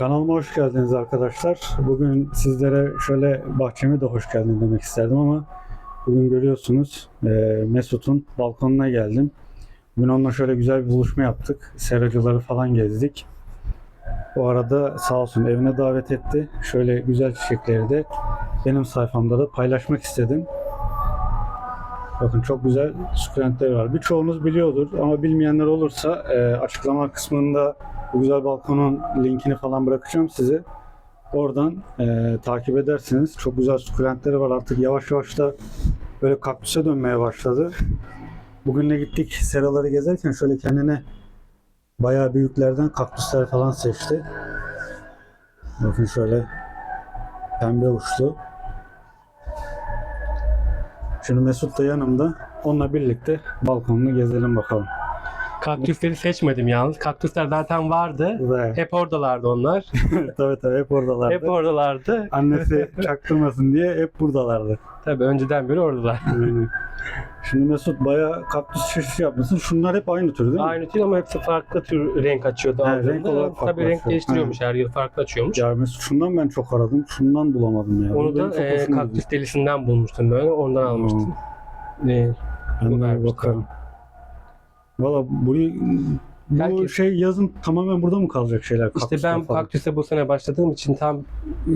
Kanalıma hoş geldiniz arkadaşlar. Bugün sizlere şöyle bahçeme de hoş geldin demek isterdim ama bugün görüyorsunuz e, Mesut'un balkonuna geldim. Bugün onunla şöyle güzel bir buluşma yaptık. Seracıları falan gezdik. Bu arada sağ olsun evine davet etti. Şöyle güzel çiçekleri de benim sayfamda da paylaşmak istedim. Bakın çok güzel sukulentler var. Birçoğunuz biliyordur ama bilmeyenler olursa e, açıklama kısmında bu güzel balkonun linkini falan bırakacağım size. Oradan e, takip edersiniz. Çok güzel sukulentleri var. Artık yavaş yavaş da böyle kaktüse dönmeye başladı. Bugün de gittik seraları gezerken şöyle kendine bayağı büyüklerden kaktüsler falan seçti. Bakın şöyle pembe uçlu. Şimdi Mesut da yanımda. Onunla birlikte balkonunu gezelim bakalım. Kaktüsleri seçmedim yalnız. Kaktüsler zaten vardı. Ve Hep oradalardı onlar. tabii tabii hep oradalardı. Hep oradalardı. Annesi çaktırmasın diye hep buradalardı. Tabii önceden beri oradalar. Aynen. Şimdi Mesut bayağı kaktüs çeşidi yapmışsın. Şunlar hep aynı tür değil mi? Aynı tür ama hepsi farklı tür renk açıyordu. He, aldığında. renk olarak farklı Tabii renk açıyor. değiştiriyormuş her yıl farklı açıyormuş. Ya Mesut şundan ben çok aradım. Şundan bulamadım ya. Onu benim da çok e, hoşuma kaktüs delisinden bulmuştum böyle. Ondan almıştım. E, Ben bu de bir vermiştim. bakarım. Valla burayı bu Herkes- şey yazın tamamen burada mı kalacak şeyler? işte kaktüsler ben falan? kaktüse bu sene başladığım için tam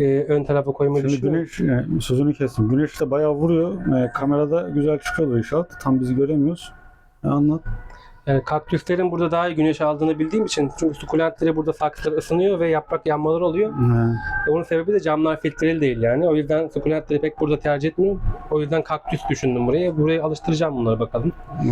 e, ön tarafa koymayı Şimdi düşünüyorum. güneş, e, sözünü kestim. Güneş de bayağı vuruyor. E, kamerada güzel çıkıyordu inşaat. Tam bizi göremiyoruz. E, anlat. Yani kaktüslerin burada daha iyi güneş aldığını bildiğim için çünkü sukulentleri burada saksılar ısınıyor ve yaprak yanmaları oluyor. E, Onun sebebi de camlar filtreli değil yani. O yüzden sukulentleri pek burada tercih etmiyorum. O yüzden kaktüs düşündüm buraya. Buraya alıştıracağım bunları bakalım. e,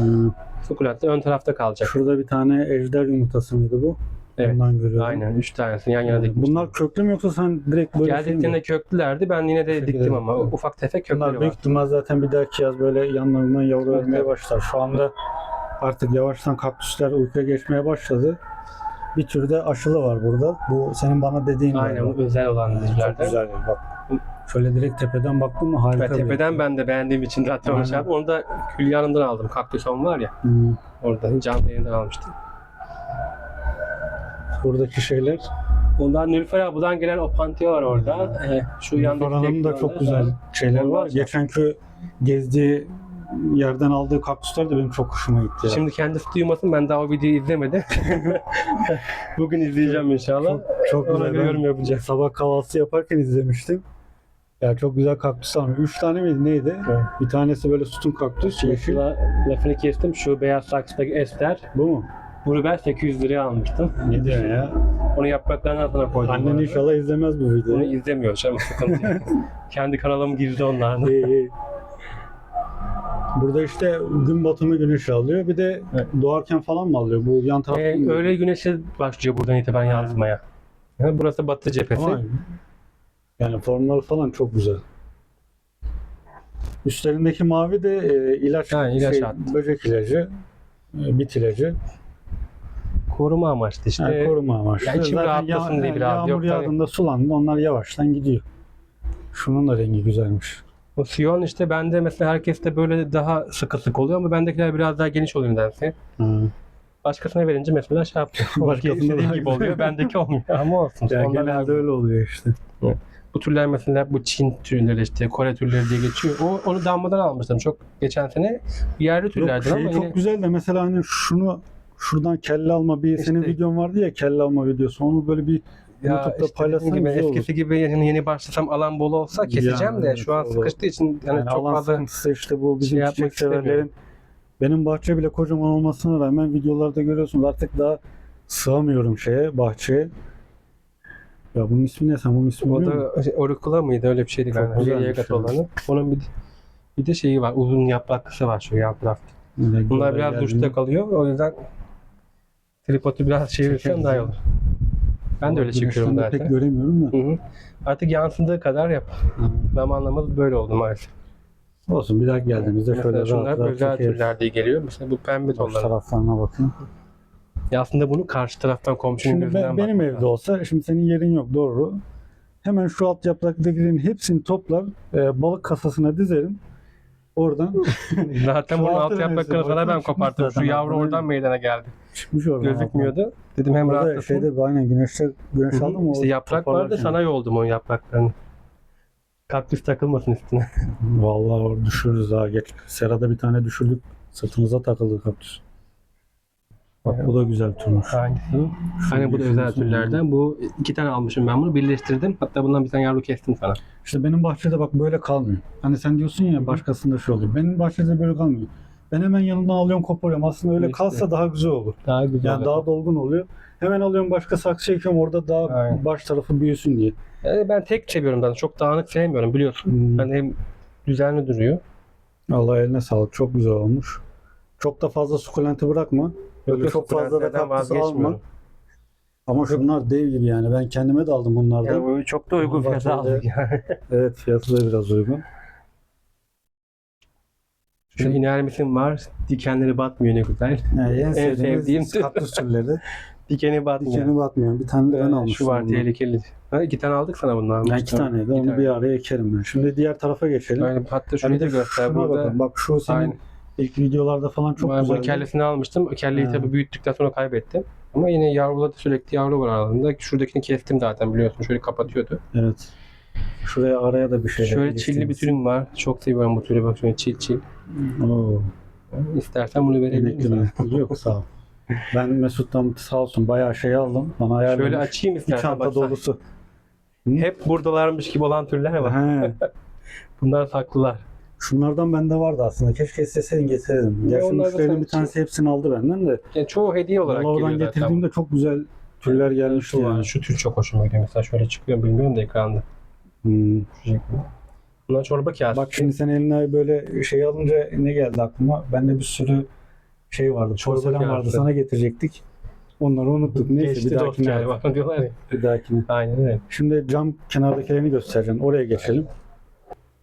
Sukulentler ön tarafta kalacak. şurada bir tane ejder yumurtası mıydı bu? Evet. Ondan görüyorum. Aynen. Üç tanesini yan yana dikmiştim. bunlar köklü mü yoksa sen direkt böyle şey mi? Geldiklerinde köklülerdi. Ben yine de diktim ama ufak tefek kökleri Bunlar var. büyük ihtimal zaten bir dahaki yaz böyle yanlarından yavru vermeye başlar. Şu anda artık yavaştan kaktüsler uykuya geçmeye başladı. Bir tür de aşılı var burada. Bu senin bana dediğin Aynen bu özel olan Çok dizilerde. güzel. Bak şöyle direkt tepeden baktım mı harika Ve bir tepeden ben de beğendiğim için zaten onu Aynen. şey yaptım. Onu da Hülya Hanım'dan aldım. Kaktüs on var ya. Hmm. Orada canlı yayından almıştım. Buradaki şeyler. Ondan Nülfer abladan gelen o pantiyo var orada. Ee, şu yandaki Foranın da çok güzel şeyler Onlar var. çok- Geçenki gezdiği yerden aldığı kaktüsler de benim çok hoşuma gitti. ya. Şimdi kendisi duymasın ben daha o videoyu izlemedim. Bugün izleyeceğim inşallah. çok, çok Ona güzel. yorum yapacağım. Sabah kahvaltı yaparken izlemiştim. Ya çok güzel kaktüs almış. Üç tane miydi neydi? Evet. Bir tanesi böyle sütun kaktüs yeşil. Lafını kestim. Şu beyaz saksıdaki ester. Bu mu? Bunu ben 800 liraya almıştım. Ne diyorsun ya? Onu yapraklarının altına koydum. Annen inşallah izlemez bu videoyu. izlemiyor ama sıkıntı. Kendi kanalım gizli onlardan. Burada işte gün batımı güneş alıyor. Bir de Evet. doğarken falan mı alıyor? Bu yan tarafta Ee, öğle güneşe başlıyor buradan itibaren yansımaya. Ha, Burası batı cephesi. Ama yani formları falan çok güzel. Üstlerindeki mavi de e, ilaç, Ha, ilaç şey, attı. böcek ilacı, e, bit ilacı. Koruma amaçlı işte. Yani koruma amaçlı. ya içim rahatlasın ya- diye biraz. Yağmur Yoksa- yağdığında sulandı onlar yavaştan gidiyor. Şunun da rengi güzelmiş. O siyon işte bende mesela herkeste böyle daha sıkı sık oluyor ama bendekiler biraz daha geniş oluyor nedense. Ha. Başkasına verince mesela şey yapıyor. Başkasına gibi oluyor. Bendeki olmuyor ama olsun. Ya Onlar genelde daha- öyle oluyor işte. Bu türler mesela bu Çin türleri işte Kore türleri diye geçiyor. O onu damladan almıştım çok geçen sene. Yerli Yok, türlerden şey ama çok yine güzel de mesela hani şunu şuradan kelle alma bir senin İşte- videon vardı ya kelle alma videosu onu böyle bir ya YouTube'da işte paylaşsan dediğim gibi güzel olur. eskisi gibi yani yeni başlasam alan bol olsa keseceğim Yani de evet, şu an olur. sıkıştığı için yani, Yani çok fazla sıkıntısı işte bu bizim şey çiçek severlerin benim bahçe bile kocaman olmasına rağmen videolarda görüyorsunuz artık daha sığamıyorum şeye bahçeye. Ya bunun ismi ne sen bunun ismini o da şey, Orikula mıydı öyle bir şeydi galiba. güzelmiş Geriye kat ya. olanı. Onun bir, bir de şeyi var. Uzun yapraklısı var şu. Öyle Bunlar biraz duşta kalıyor. O yüzden tripodu biraz Çekeriz daha iyi olur. Ben de öyle çekiyorum zaten. pek göremiyorum da. Hı hı. Artık yansıdığı kadar yap. Ha. Zamanlamız böyle oldu maalesef. Olsun bir daha geldiğimizde şöyle Mesela şunlar rahat rahat özel çekeriz. türler diye geliyor. Mesela bu pembe Boş tonlar. taraflarına bakın. Ya aslında bunu karşı taraftan komşunun Şimdi gözünden ben, benim bakmak evde lazım. olsa, şimdi senin yerin yok doğru. Hemen şu alt yapraktakilerin hepsini toplar, e, balık kasasına dizerim. Oradan Zaten bunun alt renesi yapraklarını falan ben koparttım. Şu yavru oradan meydana geldi. çıkmış oradan. Gözükmüyordu. Dedim hem Orada rahatlasın. şeyde aynen güneşte güneş Hı hı. aldı mı? İşte o yaprak vardı sana yoldum o yapraklarını. Kaktüs takılmasın üstüne. Vallahi düşürürüz ha. Geç. Serada bir tane düşürdük. Sırtımıza takıldı kaktüs. Bak bu da güzel turmuş. Hangisi Aynen bu da özel türlerden. Bu iki tane almışım ben bunu. Birleştirdim. Hatta bundan bir tane yavru kestim sana. İşte benim bahçede bak böyle kalmıyor. Hani sen diyorsun ya başkasında şey oluyor. Benim bahçede böyle kalmıyor. Ben hemen yanından alıyorum koparıyorum. Aslında öyle İşte. kalsa daha güzel olur. Daha güzel. Yani daha dolgun oluyor. Hemen alıyorum başka saksı çekiyorum orada daha Aynen. baş tarafı büyüsün diye. Yani ben tek seviyorum zaten. Çok dağınık sevmiyorum biliyorsun. Hmm. Hani hem düzenli duruyor. Allah eline sağlık. Çok güzel olmuş. Çok da fazla sukulenti bırakma. Böyle yok, çok fazla da sukulentlerden kaktüs alma. Ama şunlar dev gibi yani. Ben kendime de aldım bunlardan. Yani böyle çok da uygun fiyata aldık yani. Evet fiyatı da biraz uygun. Şu inermisin var. Dikenleri batmıyor ne güzel. Yani en, sevdiğim- kaktüs türleri. Dikeni batmıyor. Dikeni batmayan. Bir tane de ben Ee, almıştım. Şu var bundan. tehlikeli. Ha, iki tane aldık sana bundan. Ben iki taneydi. Onu tane. bir araya ekerim ben. Şimdi diğer tarafa geçelim. Aynen, hatta Hani şurayı da göster burada. bakın. Bak şu senin Aynen. ilk videolarda falan çok ben güzeldi. kellesini almıştım. Kelleyi tabii büyüttükten sonra kaybettim. Ama yine yavruladı sürekli yavru var aralarında. Şuradakini kestim zaten biliyorsun. Şöyle kapatıyordu. Evet. Şuraya araya da bir şey Şöyle çilli bir türüm var. Çok seviyorum bu türü. Bak şöyle çil çil. Oo. İstersen bunu verebilirim. Yok sağ ol. Ben Mesut'tan sağ olsun bayağı şey aldım. Bana ayarlamış. Şöyle açayım Bir istersen. çanta baksana. dolusu. Hep buradalarmış gibi olan türler var. He. Bunlar saklılar. Şunlardan bende vardı aslında. Keşke isteseydin getirdim. Ya Gerçi onlar da müşterinin bir sanki- tanesi hepsini aldı benden de. Yani çoğu hediye olarak Valla oradan geliyor zaten. getirdiğimde çok güzel türler gelmişti Şu yani. Şu tür çok hoşuma gidiyor. Mesela şöyle çıkıyor mu bilmiyorum da ekranda. Hmm. Şu şekilde. Bunlar çorba kağıt. Bak şimdi sen eline böyle şey alınca ne geldi aklıma? Bende bir sürü şey vardı. Porselen vardı. Sana getirecektik. Onları unuttuk. Neyse Geçti bir dost dahakine. yani. Bakın diyorlar ya. Bir dahakine. Aynen öyle. Şimdi cam kenardakilerini göstereceğim. Oraya geçelim.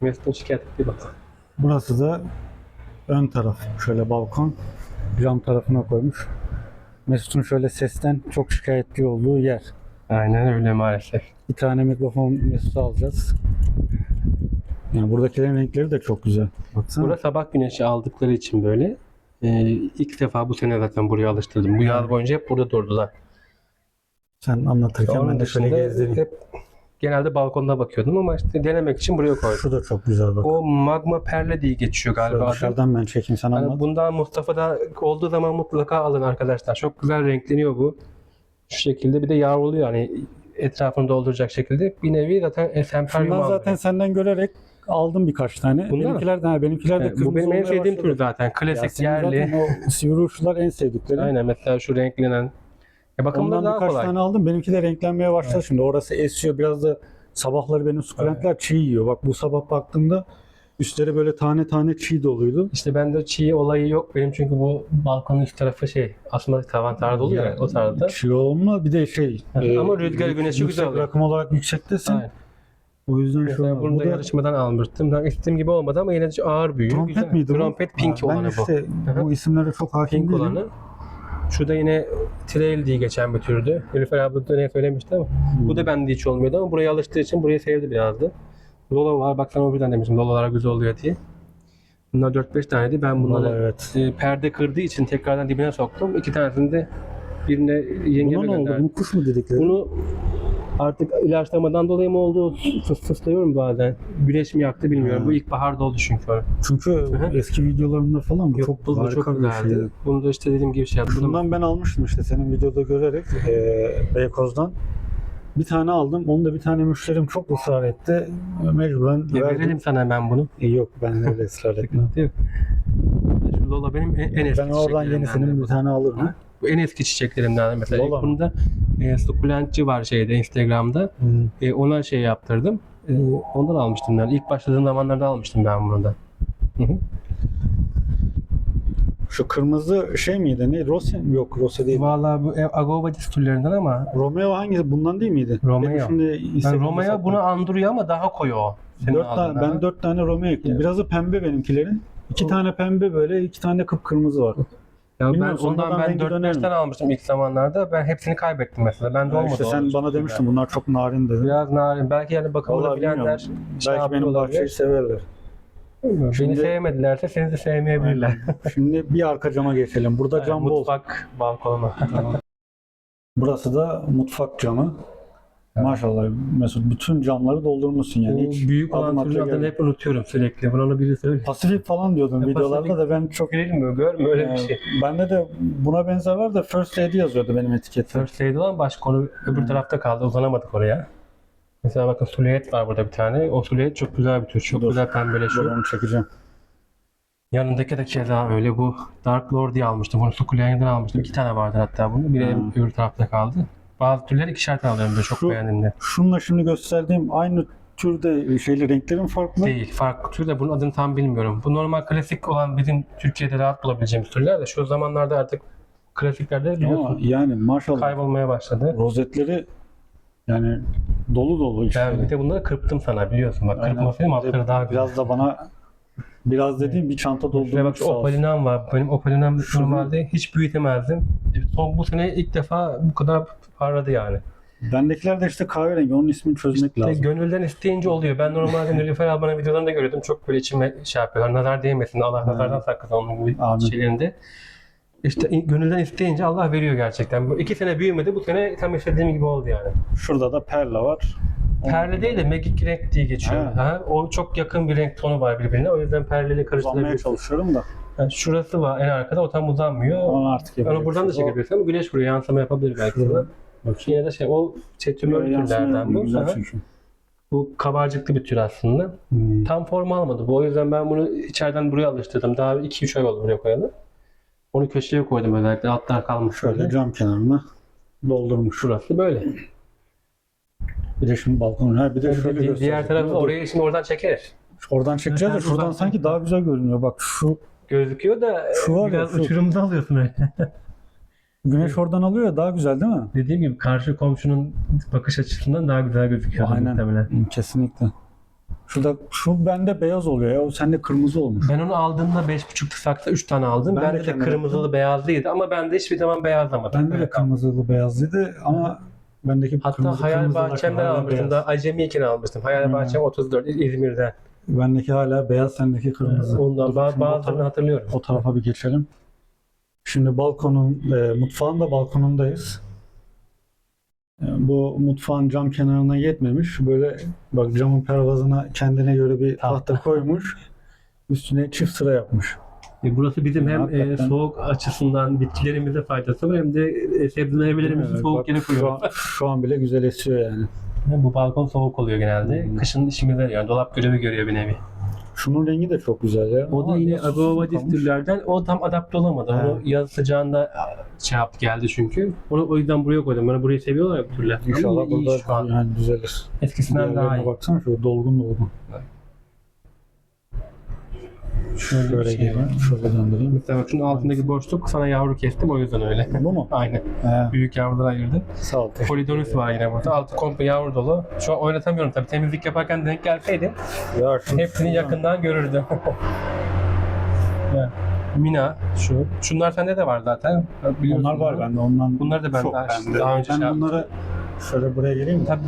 Mesut'un şikayet ettiği bak. Burası da ön taraf. Şöyle balkon. Cam tarafına koymuş. Mesut'un şöyle sesten çok şikayetli olduğu yer. Aynen öyle maalesef. Bir tane mikrofon Mesut'a alacağız. Yani buradakilerin renkleri de çok güzel. Baksana. Burada sabah güneşi aldıkları için böyle. Ee, ilk defa bu sene zaten buraya alıştırdım. Bu yaz boyunca hep burada durdular. Sen anlatırken Onun ben de şöyle gezdireyim. hep genelde balkonda bakıyordum ama işte denemek için buraya koydum. Şu da çok güzel bak. O magma perle diye geçiyor Şöyle galiba. adı. dışarıdan ben çekeyim sen Hani anlat. bundan Mustafa'da olduğu zaman mutlaka alın arkadaşlar. Çok güzel renkleniyor bu. Şu şekilde bir de yavruluyor hani etrafını dolduracak şekilde. Bir nevi zaten Semperyum Şundan zaten senden görerek aldım birkaç tane. Bunlar benimkiler de, ha, benimkiler de kırmızı bu benim en sevdiğim başladı. tür zaten. Ya Klasik senin yerli. zaten o sivri uçlular en sevdikleri. Aynen mesela şu renklenen. Ya bakımları Ondan daha birkaç kolay. tane aldım. Benimki de renklenmeye başladı şimdi. Orası esiyor. Biraz da sabahları benim sukulentler çiğ yiyor. Bak bu sabah baktığımda üstleri böyle tane tane çiğ doluydu. İşte bende çiğ olayı yok benim çünkü bu balkonun üst tarafı şey asma tavan tarzı oluyor ya o tarzda. Çiğ olma bir de şey. Hı, ama rüzgar, güneşi güzel oluyor. rakım olarak yüksektesin. Aynen. O yüzden şu an bunu da bu da yarışmadan almıştım. Ben istediğim gibi olmadı ama yine de ağır büyüyor. trompet güzel. miydi bu? Trompet pink Ha, olanı ben bu. işte hı. bu isimlere çok hakim Pink değilim. olanı. Şu da yine trail diye geçen bir türdü. Nilüfer abla da ne söylemişti ama. Bu da bende hiç olmuyordu ama buraya alıştığı için burayı sevdi biraz da. Lolo var. Bak sana o birden demiştim. Lololar güzel oluyor diye. Bunlar 4-5 taneydi. Ben bunları Vallahi evet. e, perde kırdığı için tekrardan dibine soktum. İki tanesini de birine yengeme Buna ne oldu? Bunu kuş mu dedikleri? Bunu artık ilaçlamadan dolayı mı oldu? Fıs fıslıyorum bazen. Güneş mi yaktı bilmiyorum. Bu ilkbaharda oldu çünkü. Çünkü hı. eski videolarımda falan Yok, çok bu, harika çok güzeldi. şeydi. Bunu da işte dediğim gibi şey yaptım. Şundan ben almıştım işte senin videoda görerek e, Beykoz'dan. Bir tane aldım. Onu da bir tane müşterim çok ısrar etti. Mecburen Ya verdim. verelim sana hemen bunu. E, yok ben öyle ısrar etmem. Yok. Lola benim en, en eski ben oradan çiçeklerimden yenisini de bir tane alırım. Ha? Bu en eski çiçeklerimden de mesela. Lola İlk bunda e, sukulentçi var şeyde Instagram'da. Hmm. E, ona şey yaptırdım. E, ondan almıştım ben. İlk başladığım zamanlarda almıştım ben bunu da. Hı hı. Şu kırmızı şey miydi? Ne? Rose? Yok Rose değil. Vallahi bu ev Agovadis türlerinden ama Romeo hangisi? Bundan değil miydi? Romeo. Benim şimdi ben Romeo sattım. bunu andırıyor ama daha koyu o. Dört tane, ben dört tane Romeo ekledim. Evet. Birazı pembe benimkilerin. İki O- tane pembe böyle, iki tane kıpkırmızı var. Ya ben Bilmiyorum, ondan sonradan ben rengi 4-5 döner mi? tane almıştım ilk zamanlarda. Ben hepsini kaybettim mesela. Ben de Ha, olmadı. işte o sen bana demiştin bunlar çok narin dedin. Biraz narin. Belki yani bakımını Vallahi bilenler bilmiyorum. şey Belki benim yapıyor bahçeyi olabilir. severler. Şimdi- Beni sevmedilerse seni de sevmeyebilirler. Şimdi bir arka cama geçelim. Burada cam bol. Mutfak balkonu. Burası da mutfak camı. Maşallah Mesut bütün camları doldurmuşsun yani. Bu Hiç büyük olan geldi. hep unutuyorum sürekli. Onu biri söyle. Pasifik falan diyordum Ya, videolarda Pasifik. da ben çok Bilmiyorum, görmüyor öyle bir Ee, şey. Bende de buna benzer var da First Aid yazıyordu benim etiketim. First aid olan başka konu öbür tarafta kaldı. Uzanamadık oraya. Mesela bakın suliyet var burada bir tane. O suliyet çok güzel bir tür. Çok Dur. güzel Dur pembeleşiyor. onu çekeceğim. Yanındaki de keza öyle. Bu Dark Lord diye almıştım. Bunu Sukuleyan'dan almıştım. İki tane vardı hatta bunun. Biri Hmm. öbür tarafta kaldı. Bazı türleri ikişer tane alıyorum böyle çok Şu- beğendiğimde. Şununla şimdi gösterdiğim aynı türde şeyli renklerin farklı. Değil. Farklı tür de bunun adını tam bilmiyorum. Bu normal klasik olan bizim Türkiye'de rahat bulabileceğimiz türler de şu zamanlarda artık klasiklerde Ama biliyorsun yani maşallah kaybolmaya başladı. rozetleri yani dolu dolu işte. Ben bir de bunları kırptım sana biliyorsun bak kırpmasaydım de altları daha güzel. Biraz da bana biraz dediğim bir çanta Şuraya bak doldurmuş şu opalinam var. Benim opalinam normalde hiç büyütemezdim. E, Son bu sene ilk defa bu kadar parladı yani. Bendekiler de işte kahverengi. Onun ismini çözmek İşte lazım. gönülden isteyince oluyor. Ben normalde Nilüfer ablanın videolarında görüyordum. Çok böyle içime şey yapıyorlar. Nazar değmesin. Allah nazardan saklasın onun Amin. şeylerinde. İşte gönülden isteyince Allah veriyor gerçekten. Bu iki sene büyümedi. Bu sene tam istediğim gibi oldu yani. Şurada da perla var. Perle değil de magic renk diye geçiyor. Ha. Ha. O çok yakın bir renk tonu var birbirine. O yüzden perleyle karıştırabiliyorsun. çalışıyorum da. Yani şurası var en arkada. O tam uzanmıyor. Onu artık yapacak. Onu buradan da çekebilirsin ama güneş vuruyor. Yansıma yapabilir belki sana. Bakayım. Yine de şey o şey tümör Yansıma türlerden bu. Güzel Aha. çünkü. Bu kabarcıklı bir tür aslında. Hmm. Tam form almadı bu. O yüzden ben bunu içeriden buraya alıştırdım. Daha 2-3 ay oldu buraya koyalı. Onu köşeye koydum özellikle. Altlar kalmış Şöyle şöyle. cam kenarına doldurmuş. Şurası böyle. Bir de şimdi balkon. Ha bir de şöyle Di- diğer tarafı Dur. orayı şimdi oradan çekeriz. Oradan çekeceğiz de şuradan sanki daha güzel görünüyor. Bak şu Gözüküyor da Şu var ya, biraz şu. uçurumda alıyorsun öyle. güneş oradan alıyor ya daha güzel değil mi? Dediğim gibi karşı komşunun bakış açısından daha güzel gözüküyor Aynen. muhtemelen. Kesinlikle. Şurada şu bende beyaz oluyor ya. O sende kırmızı olmuş. Ben onu aldığımda 5.5 saksa 3 tane aldım. Ben de bende de, kendim kırmızılı beyazlıydı ama bende hiçbir zaman beyazlamadı. Bende de kırmızılı beyazlıydı ama bendeki Hatta kırmızı Hayal Bahçem'den almıştım beyaz. da acemiyken almıştım. Hayal Hmm. Bahçem 34 İzmir'den. Bendeki hala beyaz, sendeki kırmızı. Ondan ba- bazılarını hatırlıyorum. O tarafa bir geçelim. Şimdi balkonun, e, mutfağın da balkonundayız. E, bu mutfağın cam kenarına yetmemiş. Böyle bak camın pervazına kendine göre bir Tahta. koymuş. Üstüne çift sıra yapmış. E, Burası bizim hem e, soğuk açısından bitkilerimize faydası var hem de e, sebze meyvelerimizi Evet, soğuk bak yere şu, koyuyoruz. an, şu an bile güzel esiyor yani. Bu balkon soğuk oluyor genelde. Hmm. Kışın işimize yani dolap görevi görüyor bir nevi. Şunun rengi de çok güzel ya. O da Ama yine biraz kalmış. türlerden. O tam adapte olamadı. He. Onu yaz sıcağında şey yaptı geldi çünkü. Onu o yüzden buraya koydum. Bana burayı seviyorlar ya bu türler. İnşallah İyi, iyi burada şu an. yani düzelir. Eskisinden daha Diğerlerine iyi. baksana şu dolgun dolgun. Şöyle, Şöyle şey var. şöyle döndüreyim. Mesela şunun altındaki boşluk sana yavru kestim o yüzden öyle. Bu mu? Aynen. He, Büyük yavrular ayırdım. sağ ol. Polidonus var yine burada. Altı komple yavru dolu. Şu an oynatamıyorum tabii. Temizlik yaparken denk gelseydi Ya hepsini yakından görürdüm. Ya, Mina şu. Şunlar sende de var zaten. Biliyorsun Onlar var bende ondan. Bunları da ben daha- bende. daha önce ben şey yaptım. Şöyle buraya geleyim mi? Tabii.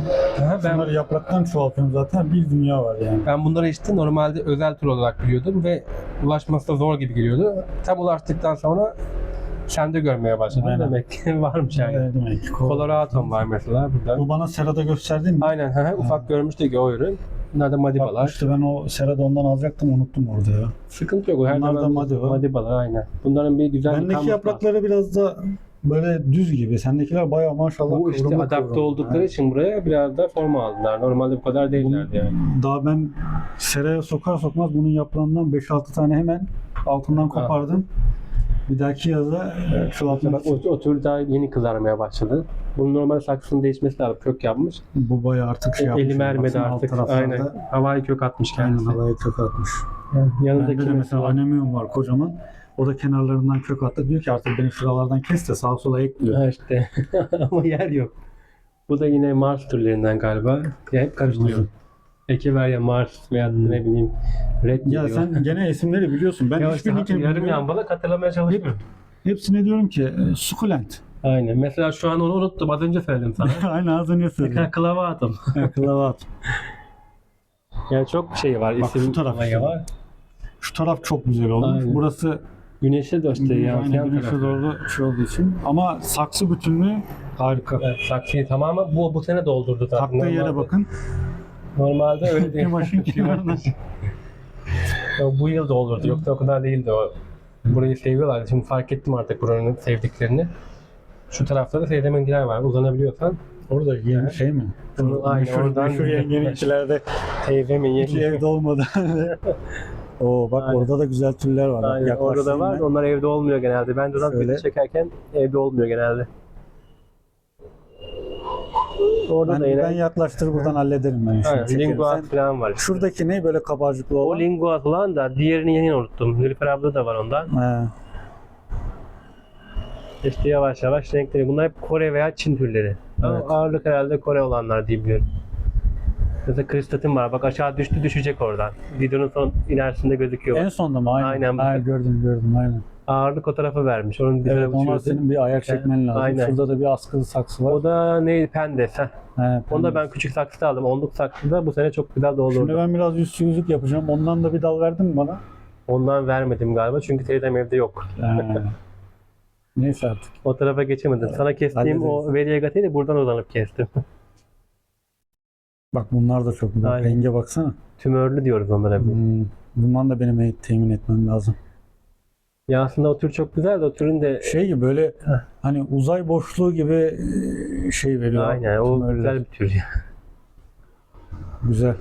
Aha, ben Bunları yapraktan çoğaltıyorum zaten. Bir dünya var yani. Ben bunları işte normalde özel tür olarak biliyordum ve ulaşması da zor gibi geliyordu. Tam ulaştıktan sonra sende görmeye başladım. Aynen. Demek ki varmış yani. Ne demek? Colorado'm var mesela burada. Bu bana serada gösterdin mi? Aynen, hı hı, ufak görmüştük o ürün. Bunlar da madibalar. işte ben o serada ondan alacaktım unuttum orada ya. Sıkıntı yok. o Her Bunlar da zaman madiba. madibalar aynen. Bunların bir güzel bir Bendeki kanvası var. yaprakları biraz da böyle düz gibi. Sendekiler bayağı maşallah Bu işte kıvrımlı adapte kıvrımlı. oldukları Ha. için buraya biraz da forma aldılar. Normalde bu kadar değillerdi yani. Daha ben seraya sokar sokmaz bunun yaprağından 5-6 tane hemen altından kopardım. Bir dahaki yaza e, çoğaltmak Bak o, o tür daha yeni kızarmaya başladı. Bunun normal saksının değişmesi lazım. Kök yapmış. Bu bayağı artık şey yapmış. Elim ermedi Baksana alt artık. Aynen. Havai kök atmış Aynen kendisi. havaya kök atmış. Yanındaki Bende de mesela anemium var kocaman. O da kenarlarından kök attı. Diyor ki artık beni şuralardan kes de sağa sola ekliyor. Ha işte. Ama yer yok. Bu da yine Mars türlerinden galiba. Ya hep karıştırıyorum. Ekiverya Mars veya ne bileyim Red Ya sen gene isimleri biliyorsun. Ben ya işte hiçbirini yarım bilmiyorum. yambalak hatırlamaya çalışıyorum. Hepsine diyorum ki e, sukulent. Aynen. Mesela şu an onu unuttum. Az önce söyledim sana. Aynen az önce söyledim. Klavatum. Klavat. Yani çok şey var. Bak şu isim taraf olayı işte. var. Şu taraf çok güzel olmuş. Aynen. Burası Güneşe de işte aynen yansıyan güneşe tarafı. doğru şey olduğu için. Ama saksı bütünlüğü harika. Evet, saksıyı tamamen bu bu sene doldurdu zaten. Taktığı yere bakın. Normalde öyle değil. Başın kenarına. Bu yıl doldurdu. Yoksa o kadar değildi o. Burayı seviyorlar. Şimdi fark ettim artık buranın sevdiklerini. Şu tarafta da seyremengiler var. Uzanabiliyorsan. Orada yeni şey mi? Aynen, meşhur, oradan- meşhur yengenikçilerde Teyzemin hiç yeni. evde olmadan. Oo bak Aynen. orada da güzel türler var. Bak, Aynen, orada da var. ben. Onlar evde olmuyor genelde. Ben Şöyle. video çekerken evde olmuyor genelde. Orada Ben, da yine ben yaklaştır buradan hallederim ben. şimdi Aynen, linguat falan var. Şuradaki ne böyle kabarcıklı O olan? linguat olan da diğerini yeni unuttum. Nilüfer abla da var ondan. He. İşte yavaş yavaş renkleri. Bunlar hep Kore veya Çin türleri. Ama Evet. ağırlık herhalde Kore olanlar diye biliyorum. Mesela kristatin var. Bak aşağı düştü düşecek oradan. Videonun son ilerisinde gözüküyor. En sonda mı? Aynen. Aynen. Ha, gördüm gördüm aynen. Ağırlık o tarafa vermiş. Onun bir Evet ona senin bir ayar çekmen lazım. Aynen. Şurada da bir askılı saksı var. O da neydi? Pendes. Heh. He, Onu da ben küçük saksıda aldım. Onluk saksıda bu sene çok güzel Şimdi doldurdu. ben biraz yüzsü yüzük yapacağım. Ondan da bir dal verdin mi bana? Ondan vermedim galiba çünkü teyzem evde yok. He. Neyse artık. O tarafa geçemedim. Sana kestiğim o hallederiz. Veliagat'i de buradan uzanıp kestim. Bak bunlar da çok güzel. Aynen. Renge baksana. Tümörlü diyoruz onlara. biz. Hmm. Bundan da benim temin etmem lazım. Ya aslında o tür çok güzel de o türün de Şey gibi böyle hani uzay boşluğu gibi e, şey veriyor. aynen o Tümörler. güzel bir tür ya. Güzel.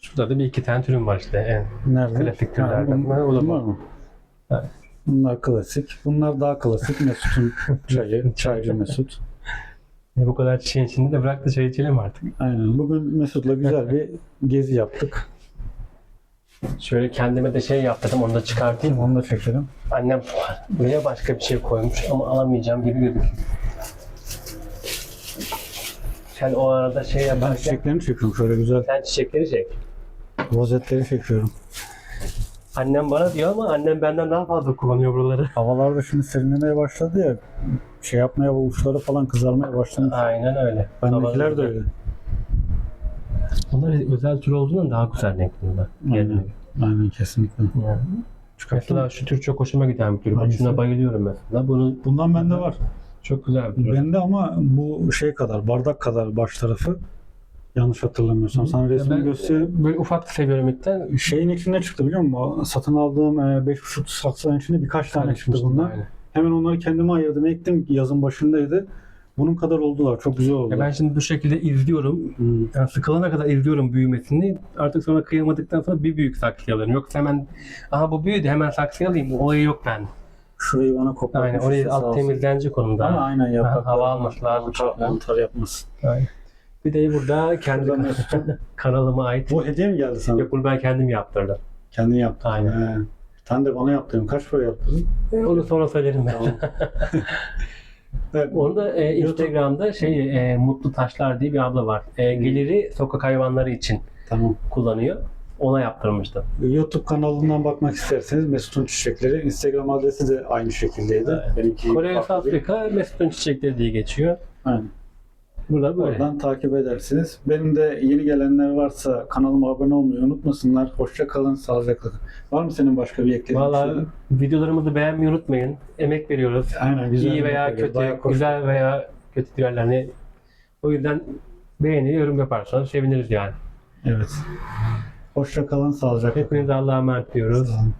Şurada da bir iki tane türüm var işte. En. Nerede? Klasik türlerden. bunlar, mı? Evet. Bunlar klasik. Bunlar daha klasik. Mesut'un çayı. Çaycı Mesut. E, bu kadar çiçeğin içinde de bırak da çay içelim artık. Aynen. Bugün Mesut'la güzel bir gezi yaptık. Şöyle kendime de şey yaptırdım onu da çıkartayım. Onu da çekelim. Annem buraya başka bir şey koymuş ama alamayacağım gibi gözüküyor. Sen o arada şey Ben yaparken çiçeklerini çekiyorum şöyle güzel. sen çiçekleri çek. Rozetleri çekiyorum. Annem bana diyor ama annem benden daha fazla kullanıyor buraları. Havalar da şimdi serinlemeye başladı ya. Şey yapmaya, uçları falan kızarmaya başlamış. Aynen öyle. Bendekiler de öyle. Bunlar özel tür olduğundan daha güzel renkli bunlar. Aynen. Aynen kesinlikle. Yani. Çıkarttım. Mesela şu tür çok hoşuma giden bir tür. Hangisi? şuna bayılıyorum mesela. Bunun Bundan bende var. çok güzel bir tür. Bende ama bu şey kadar, bardak kadar baş tarafı. Yanlış hatırlamıyorsam. Sana resmini ben göstereyim. böyle ufak seviyorum. Şeyin içinde çıktı biliyor musun? O Satın aldığım e, 5,5 saksının içinde birkaç tane çıktı bundan. Aynen. Hemen onları kendime ayırdım. Ektim yazın başındaydı. Bunun kadar oldular. Çok güzel oldu. Ya ben şimdi bu şekilde izliyorum. Hmm. Yani sıkılana kadar izliyorum büyümesini. Artık sonra kıyamadıktan sonra bir büyük saksıya alıyorum. Yoksa hemen aha bu büyüdü hemen saksıya alayım. Olayı yok ben. Şurayı bana kopardın. Aynen orayı alt temizlenecek onun da. Ama aynen yaprak. hava alması lazım Mantar, çok. mantar yapmasın. Aynen. Bir de burada kendi Burada Mesut'un- kanalıma ait. Bu hediye mi geldi sana? Yok bunu ben kendim yaptırdım. Kendin yaptın. Aynen. He. Tane de bana yaptın. Kaç para yaptın? Onu sonra söylerim ben. Tamam. evet. Onu da e, Instagram'da şey e, Mutlu Taşlar diye bir abla var. E, geliri sokak hayvanları için Tamam. kullanıyor. Ona yaptırmıştım. YouTube kanalından bakmak isterseniz Mesut'un Çiçekleri. Instagram adresi de aynı şekildeydi. Benimki Kore farklı. Afrika Mesut'un çiçekleri diye geçiyor. Aynen. Burada böyle. Oradan takip edersiniz. Benim de yeni gelenler varsa kanalıma abone olmayı unutmasınlar. Hoşça kalın, sağlıcakla kalın. Var mı senin başka bir eklediğin Valla şey? videolarımızı beğenmeyi unutmayın. Emek veriyoruz. Aynen güzel. İyi veya kötü, Bayağı güzel veya kötü diğerlerini. O yüzden beğeni, yorum yaparsanız seviniriz yani. Evet. Hoşça kalın, sağlıcakla kalın. Hepinize Allah'a emanet diyoruz. Sağ olun.